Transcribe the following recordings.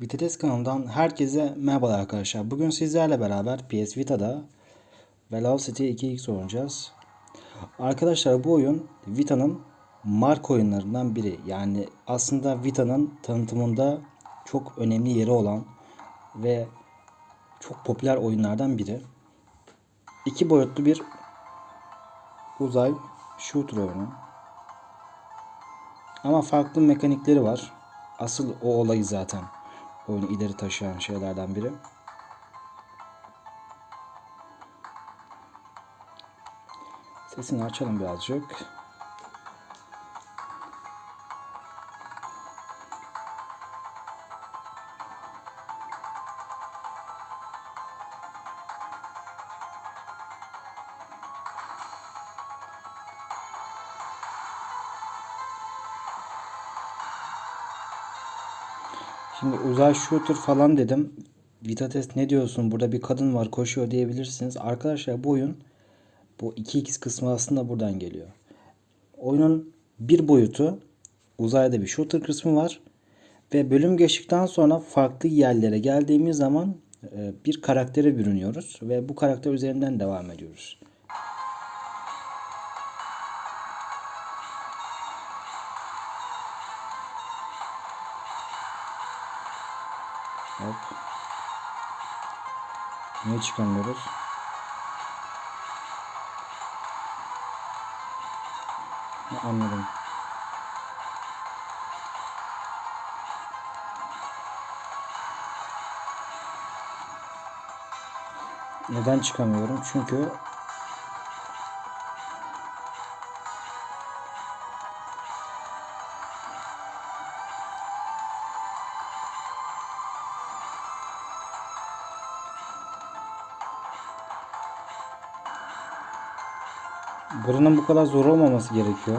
Vitates kanalından herkese merhaba arkadaşlar. Bugün sizlerle beraber PS Vita'da Velocity 2X oynayacağız. Arkadaşlar bu oyun Vita'nın marka oyunlarından biri. Yani aslında Vita'nın tanıtımında çok önemli yeri olan ve çok popüler oyunlardan biri. İki boyutlu bir uzay shooter oyunu. Ama farklı mekanikleri var. Asıl o olayı zaten oyunu ileri taşıyan şeylerden biri. Sesini açalım birazcık. Şimdi uzay shooter falan dedim. Vitates ne diyorsun? Burada bir kadın var koşuyor diyebilirsiniz. Arkadaşlar bu oyun bu 2x kısmı aslında buradan geliyor. Oyunun bir boyutu uzayda bir shooter kısmı var. Ve bölüm geçtikten sonra farklı yerlere geldiğimiz zaman e, bir karaktere bürünüyoruz. Ve bu karakter üzerinden devam ediyoruz. Hop. Niye çıkamıyoruz? Anladım. Neden çıkamıyorum? Çünkü buranın bu kadar zor olmaması gerekiyor.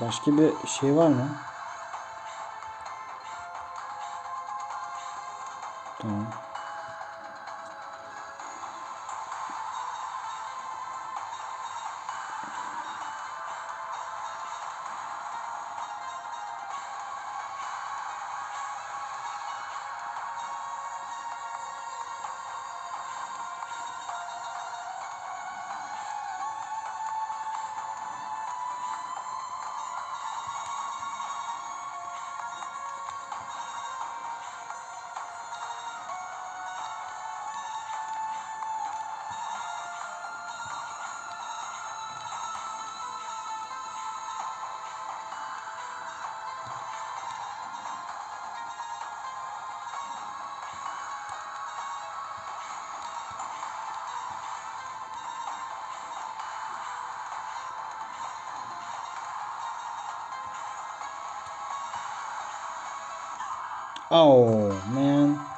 Başka bir şey var mı? Oh man.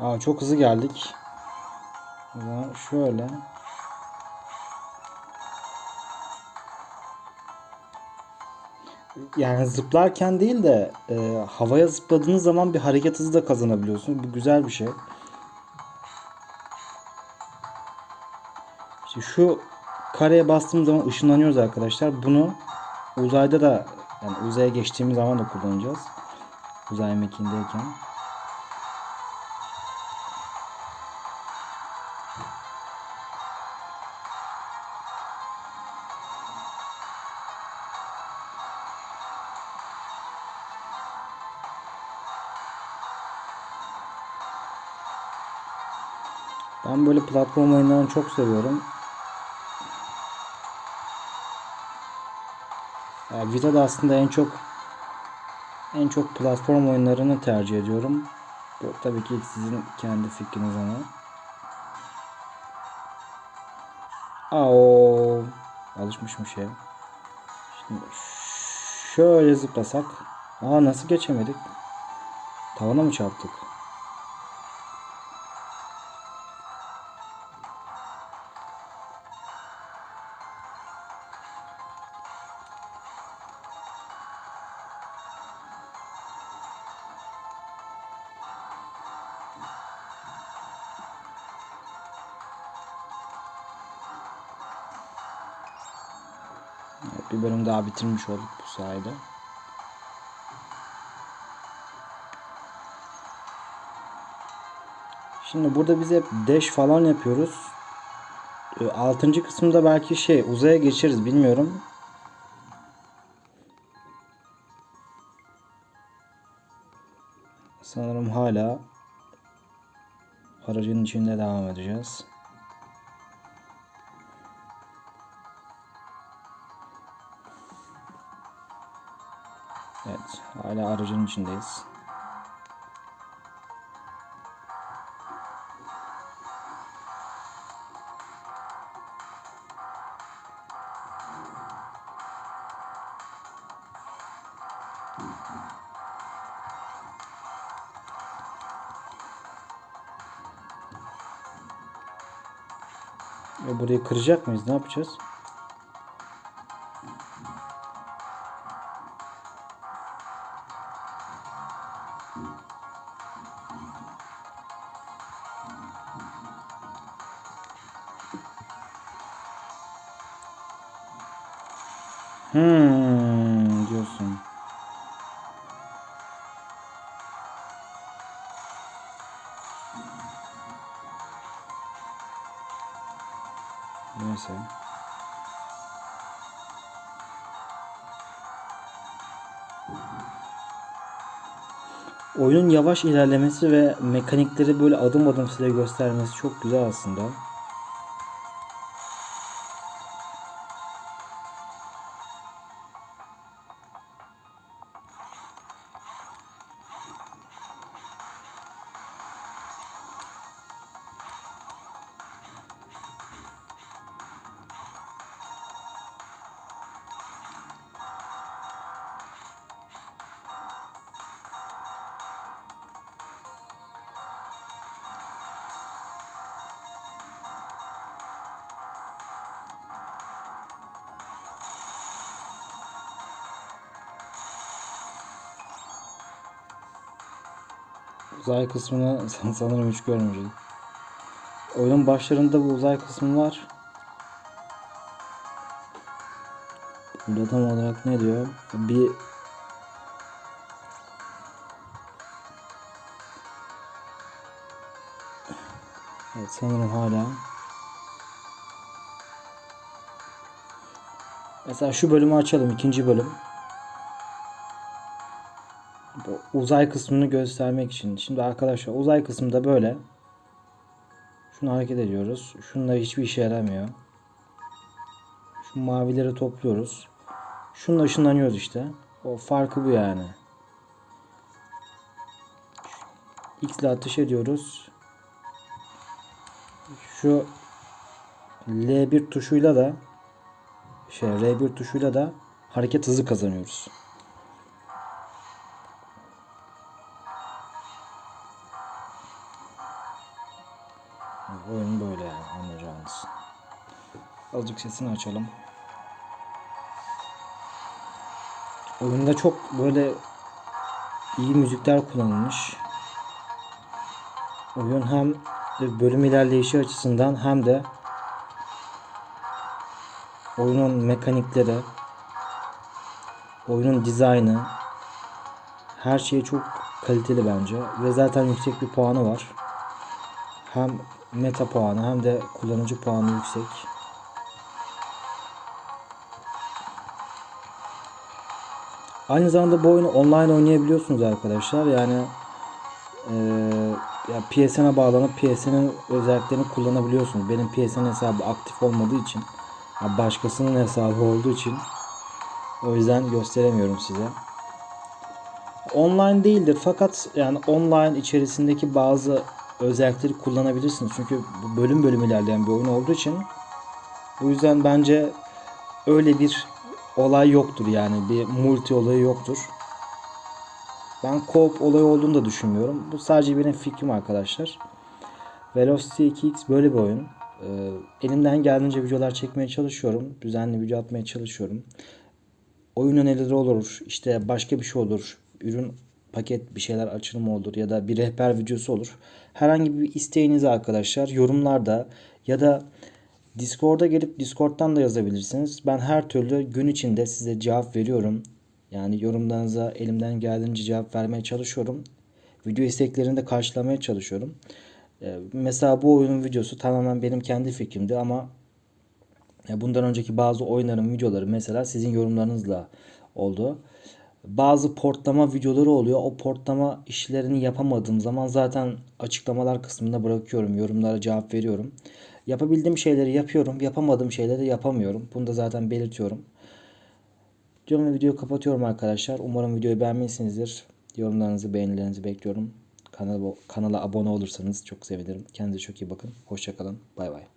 Aa, çok hızlı geldik. O zaman şöyle. Yani zıplarken değil de e, havaya zıpladığınız zaman bir hareket hızı da kazanabiliyorsunuz. Bu güzel bir şey. İşte şu kareye bastığımız zaman ışınlanıyoruz arkadaşlar. Bunu uzayda da yani uzaya geçtiğimiz zaman da kullanacağız. Uzay mekiğindeyken. Ben böyle platform oyunlarını çok seviyorum. Yani Vita'da aslında en çok en çok platform oyunlarını tercih ediyorum. Bu tabii ki sizin kendi fikriniz ama. Aa, alışmışım şeye. Şimdi şöyle zıplasak Aa nasıl geçemedik? Tavana mı çarptık? Bir bölüm daha bitirmiş olduk bu sayede. Şimdi burada biz hep dash falan yapıyoruz. E, Altıncı kısımda belki şey uzaya geçeriz bilmiyorum. Sanırım hala aracın içinde devam edeceğiz. Evet, hala aracın içindeyiz. Burayı kıracak mıyız? Ne yapacağız? Hmm diyorsun. Neyse. Oyunun yavaş ilerlemesi ve mekanikleri böyle adım adım size göstermesi çok güzel aslında. Uzay kısmını san- sanırım hiç görmeyeceğiz. Oyunun başlarında bu uzay kısmı var. Burada tam olarak ne diyor? Bir Evet sanırım hala. Mesela şu bölümü açalım. ikinci bölüm. Uzay kısmını göstermek için. Şimdi arkadaşlar uzay kısmında böyle. Şunu hareket ediyoruz. Şunlar hiçbir işe yaramıyor. Şu mavileri topluyoruz. Şununla ışınlanıyoruz işte. O farkı bu yani. X ile ateş ediyoruz. Şu L1 tuşuyla da şey R1 tuşuyla da hareket hızı kazanıyoruz. Azıcık sesini açalım. Oyunda çok böyle iyi müzikler kullanılmış. Oyun hem bölüm ilerleyişi açısından hem de oyunun mekanikleri, oyunun dizaynı her şey çok kaliteli bence ve zaten yüksek bir puanı var. Hem meta puanı hem de kullanıcı puanı yüksek. Aynı zamanda bu oyunu online oynayabiliyorsunuz arkadaşlar. Yani eee ya PSN'e bağlanıp PSN'in özelliklerini kullanabiliyorsunuz. Benim PSN hesabı aktif olmadığı için, ya başkasının hesabı olduğu için o yüzden gösteremiyorum size. Online değildir fakat yani online içerisindeki bazı özellikleri kullanabilirsiniz. Çünkü bölüm bölüm ilerleyen bir oyun olduğu için bu yüzden bence öyle bir olay yoktur yani bir multi olayı yoktur. Ben co-op olayı olduğunu da düşünmüyorum. Bu sadece benim fikrim arkadaşlar. Velocity 2X böyle bir oyun. Ee, elimden geldiğince videolar çekmeye çalışıyorum. Düzenli video atmaya çalışıyorum. Oyun önerileri olur. işte başka bir şey olur. Ürün paket bir şeyler açılımı olur ya da bir rehber videosu olur. Herhangi bir isteğinizi arkadaşlar yorumlarda ya da Discord'a gelip Discord'dan da yazabilirsiniz. Ben her türlü gün içinde size cevap veriyorum. Yani yorumlarınıza elimden geldiğince cevap vermeye çalışıyorum. Video isteklerini de karşılamaya çalışıyorum. Ee, Mesela bu oyunun videosu tamamen benim kendi fikrimdi ama bundan önceki bazı oyunların videoları mesela sizin yorumlarınızla oldu. Bazı portlama videoları oluyor. O portlama işlerini yapamadığım zaman zaten açıklamalar kısmında bırakıyorum. Yorumlara cevap veriyorum. Yapabildiğim şeyleri yapıyorum. Yapamadığım şeyleri yapamıyorum. Bunu da zaten belirtiyorum. Diyorum ve videoyu kapatıyorum arkadaşlar. Umarım videoyu beğenmişsinizdir. Yorumlarınızı, beğenilerinizi bekliyorum. Kanala, kanala abone olursanız çok sevinirim. Kendinize çok iyi bakın. Hoşçakalın. Bay bay.